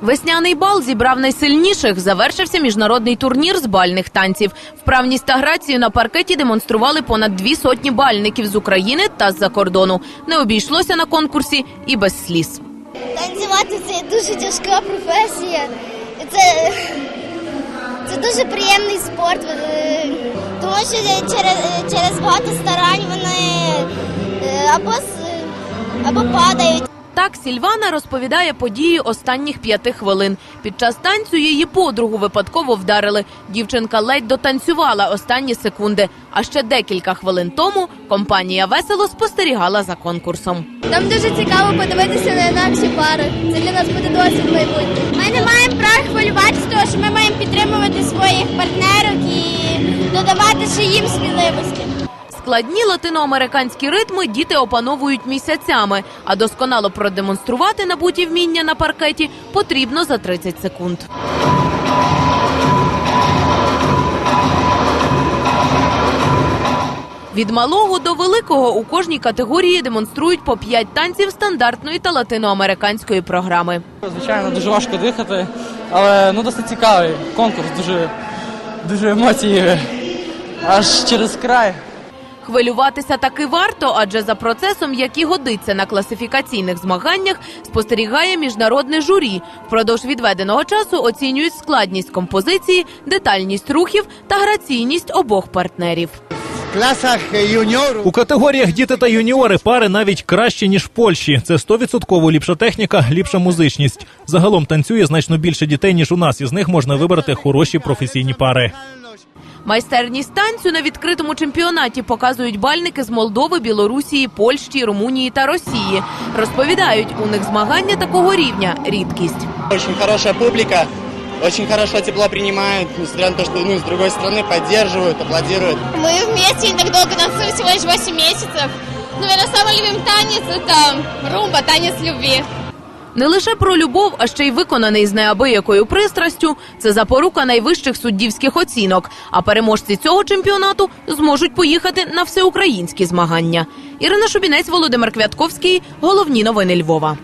Весняний бал зібрав найсильніших. Завершився міжнародний турнір з бальних танців. Вправність та грацію на паркеті демонстрували понад дві сотні бальників з України та з-за кордону. Не обійшлося на конкурсі і без сліз. Танцювати це дуже тяжка професія. Це, це дуже приємний спорт, тому що через, через багато старань вони е, або, або падають. Так Сільвана розповідає події останніх п'яти хвилин. Під час танцю її подругу випадково вдарили. Дівчинка ледь дотанцювала останні секунди. А ще декілька хвилин тому компанія весело спостерігала за конкурсом. Нам дуже цікаво подивитися на інакші пари. Це для нас буде досвід майбутнє. Ми не маємо права хвилюватися, тому що ми маємо підтримувати своїх партнерок і додавати ще їм сміливості. Складні латиноамериканські ритми діти опановують місяцями, а досконало продемонструвати набуті вміння на паркеті потрібно за 30 секунд. Від малого до великого у кожній категорії демонструють по 5 танців стандартної та латиноамериканської програми. Звичайно, дуже важко дихати, але ну досить цікавий конкурс, дуже, дуже емоції аж через край. Хвилюватися таки варто, адже за процесом, як і годиться на класифікаційних змаганнях, спостерігає міжнародне журі. Впродовж відведеного часу оцінюють складність композиції, детальність рухів та граційність обох партнерів. класах юніору У категоріях діти та юніори пари навіть кращі ніж в Польщі. Це 100% ліпша техніка, ліпша музичність. Загалом танцює значно більше дітей ніж у нас. Із них можна вибрати хороші професійні пари. Майстерність танцю на відкритому чемпіонаті показують бальники з Молдови, Білорусії, Польщі, Румунії та Росії. Розповідають, у них змагання такого рівня рідкість. Очень хорошая публика, очень хорошо тепло принимают, несмотря на то, что ну, с другой стороны поддерживают, аплодируют. Мы вместе не так долго танцуем, всего лишь 8 месяцев. Наверное, самый любимый танец – это румба, танец любви. Не лише про любов, а ще й виконаний з неабиякою пристрастю. Це запорука найвищих суддівських оцінок. А переможці цього чемпіонату зможуть поїхати на всеукраїнські змагання. Ірина Шубінець, Володимир Квятковський. Головні новини Львова.